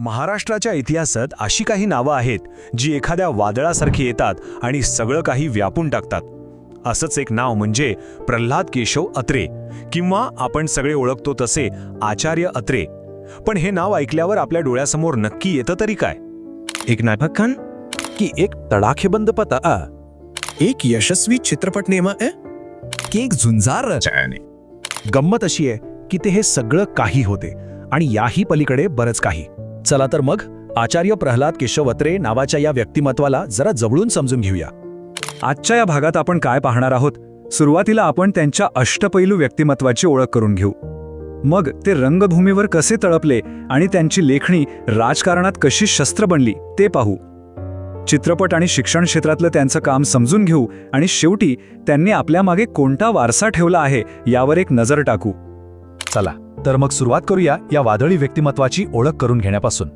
महाराष्ट्राच्या इतिहासात अशी काही नावं आहेत जी एखाद्या वादळासारखी येतात आणि सगळं काही व्यापून टाकतात. असंच एक नाव म्हणजे प्रल्हाद केशव अत्रे किंवा आपण सगळे ओळखतो तसे आचार्य अत्रे. पण हे नाव ऐकल्यावर आपल्या डोळ्यासमोर नक्की येतं तरी काय? एक नाटकखान की एक तडाखेबंद पता आ. एक यशस्वी चित्रपट नेमा आहे की एक झुंजार रचयाने गंमत अशी आहे की ते हे सगळं काही होते आणि याही पलीकडे बरंच काही. चला तर मग आचार्य प्रल्हाद केशवत्रे नावाच्या या व्यक्तिमत्वाला जरा जवळून समजून घेऊया. आजच्या या भागात आपण काय पाहणार आहोत? सुरुवातीला आपण त्यांच्या अष्टपैलू व्यक्तिमत्वाची ओळख करून घेऊ. मग ते रंगभूमीवर कसे तळपले आणि त्यांची लेखणी राजकारणात कशी शस्त्र बनली ते पाहू. चित्रपट आणि शिक्षण क्षेत्रातलं त्यांचं काम समजून घेऊ आणि शेवटी त्यांनी आपल्यामागे कोणता वारसा ठेवला आहे यावर एक नजर टाकू. चला. तर मग सुरुवात करूया या वादळी व्यक्तिमत्वाची ओळख करून घेण्यापासून.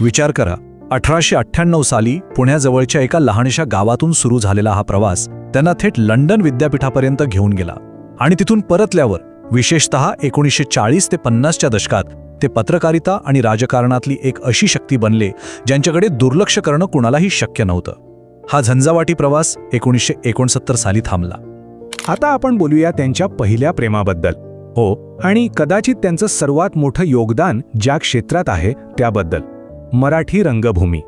विचार करा. अठराशे अठ्ठ्याण्णव साली पुण्याजवळच्या एका लहानशा गावातून सुरू झालेला हा प्रवास त्यांना थेट लंडन विद्यापीठापर्यंत घेऊन गेला आणि तिथून परतल्यावर विशेषतः एकोणीसशे चाळीस ते पन्नासच्या दशकात ते पत्रकारिता आणि राजकारणातली एक अशी शक्ती बनले ज्यांच्याकडे दुर्लक्ष करणं कुणालाही शक्य नव्हतं. हा झंझावाटी प्रवास एकोणीसशे एकोणसत्तर साली थांबला. आता आपण बोलूया त्यांच्या पहिल्या प्रेमाबद्दल. हो आणि कदाचित त्यांचं सर्वात मोठं योगदान ज्या क्षेत्रात आहे त्याबद्दल. मराठी रंगभूमी.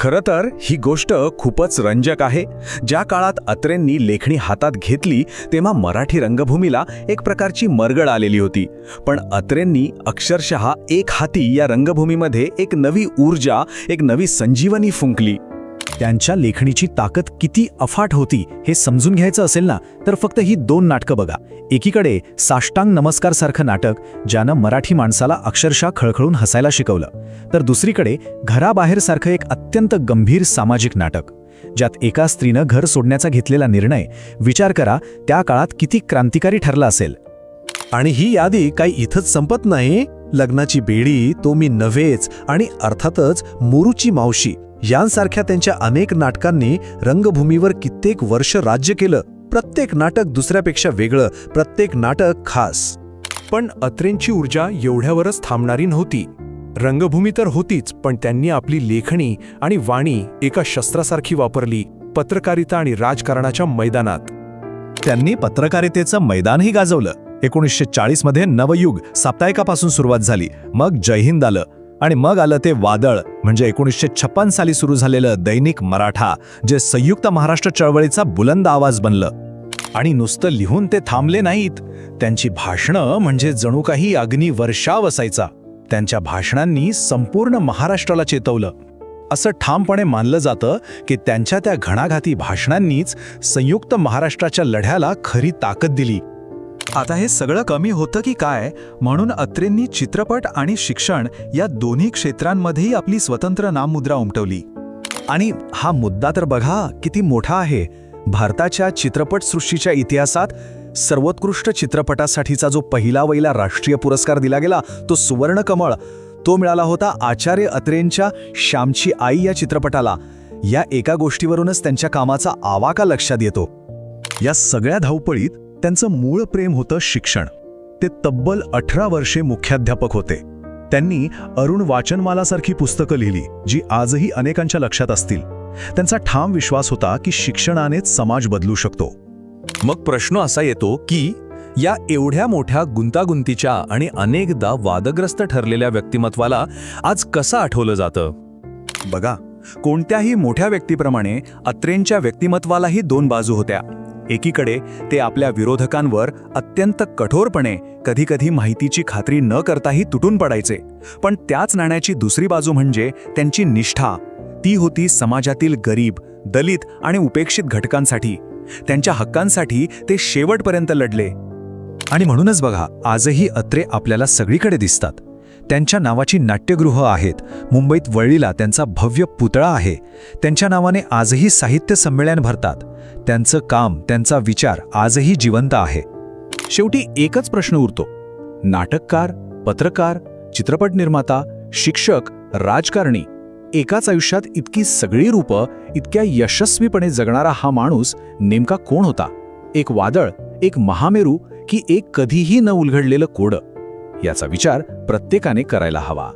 खरं तर ही गोष्ट खूपच रंजक आहे. ज्या काळात अत्रेंनी लेखणी हातात घेतली तेव्हा मराठी रंगभूमीला एक प्रकारची मरगळ आलेली होती. पण अत्रेंनी अक्षरशः एक हाती या रंगभूमीमध्ये एक नवी ऊर्जा एक नवी संजीवनी फुंकली. त्यांच्या लेखणीची ताकद किती अफाट होती हे समजून घ्यायचं असेल ना तर फक्त ही दोन नाटकं बघा. एकीकडे साष्टांग नमस्कार सारखं नाटक ज्यानं मराठी माणसाला अक्षरशः खळखळून हसायला शिकवलं तर दुसरीकडे घराबाहेरसारखं एक अत्यंत गंभीर सामाजिक नाटक ज्यात एका स्त्रीनं घर सोडण्याचा घेतलेला निर्णय विचार करा त्या काळात किती क्रांतिकारी ठरला असेल. आणि ही यादी काही इथंच संपत नाही? लग्नाची बेडी तो मी नव्हेच आणि अर्थातच मोरूची मावशी यांसारख्या त्यांच्या अनेक नाटकांनी रंगभूमीवर कित्येक वर्ष राज्य केलं. प्रत्येक नाटक दुसऱ्यापेक्षा वेगळं प्रत्येक नाटक खास. पण अत्रेंची ऊर्जा एवढ्यावरच थांबणारी नव्हती. रंगभूमी तर होतीच पण त्यांनी आपली लेखणी आणि वाणी एका शस्त्रासारखी वापरली पत्रकारिता आणि राजकारणाच्या मैदानात. त्यांनी पत्रकारितेचं मैदानही गाजवलं. एकोणीसशे चाळीसमध्ये नवयुग साप्ताहिकापासून सुरुवात झाली. मग जय हिंद आलं. आणि मग आलं ते वादळ म्हणजे एकोणीसशे छप्पन साली सुरू झालेलं दैनिक मराठा जे संयुक्त महाराष्ट्र चळवळीचा बुलंद आवाज बनलं. आणि नुसतं लिहून ते थांबले नाहीत. त्यांची भाषणं म्हणजे जणू काही अग्नी वर्षाव असायचा. त्यांच्या भाषणांनी संपूर्ण महाराष्ट्राला चेतवलं. असं ठामपणे मानलं जातं की त्यांच्या त्या घणाघाती भाषणांनीच संयुक्त महाराष्ट्राच्या लढ्याला खरी ताकद दिली. आता हे सगळं कमी होतं की काय? म्हणून अत्रेंनी चित्रपट आणि शिक्षण या दोन्ही क्षेत्रांमध्येही आपली स्वतंत्र नाममुद्रा उमटवली. आणि हा मुद्दा तर बघा किती मोठा आहे. भारताच्या चित्रपटसृष्टीच्या इतिहासात सर्वोत्कृष्ट चित्रपटासाठीचा जो पहिला वहिला राष्ट्रीय पुरस्कार दिला गेला तो सुवर्णकमळ तो मिळाला होता आचार्य अत्रेंच्या श्यामची आई या चित्रपटाला. या एका गोष्टीवरूनच त्यांच्या कामाचा आवाका लक्षात येतो. या सगळ्या धावपळीत त्यांचं मूळ प्रेम होतं शिक्षण. ते तब्बल अठरा वर्षे मुख्याध्यापक होते. त्यांनी अरुण वाचनमालासारखी पुस्तकं लिहिली जी आजही अनेकांच्या लक्षात असतील. त्यांचा ठाम विश्वास होता की शिक्षणानेच समाज बदलू शकतो. मग प्रश्न असा येतो की या एवढ्या मोठ्या गुंतागुंतीच्या आणि अनेकदा वादग्रस्त ठरलेल्या व्यक्तिमत्वाला आज कसं आठवलं जातं? बघा कोणत्याही मोठ्या व्यक्तीप्रमाणे अत्रेंच्या व्यक्तिमत्वालाही दोन बाजू होत्या. एकीकडे ते आपल्या विरोधकांवर अत्यंत कठोरपणे कधीकधी माहितीची खात्री न करताही तुटून पडायचे. पण त्याच नाण्याची दुसरी बाजू म्हणजे त्यांची निष्ठा. ती होती समाजातील गरीब दलित आणि उपेक्षित घटकांसाठी. त्यांच्या हक्कांसाठी ते शेवटपर्यंत लढले. आणि म्हणूनच बघा आजही अत्रे आपल्याला सगळीकडे दिसतात. त्यांच्या नावाची नाट्यगृह आहेत. मुंबईत वळलीला त्यांचा भव्य पुतळा आहे. त्यांच्या नावाने आजही साहित्य संमेलन भरतात. त्यांचं काम त्यांचा विचार आजही जिवंत आहे. शेवटी एकच प्रश्न उरतो. नाटककार पत्रकार चित्रपट निर्माता शिक्षक राजकारणी एकाच आयुष्यात इतकी सगळी रूपं इतक्या यशस्वीपणे जगणारा हा माणूस नेमका कोण होता? एक वादळ एक महामेरू की एक कधीही न उलघडलेलं कोडं? याचा विचार प्रत्येकाने करायला हवा.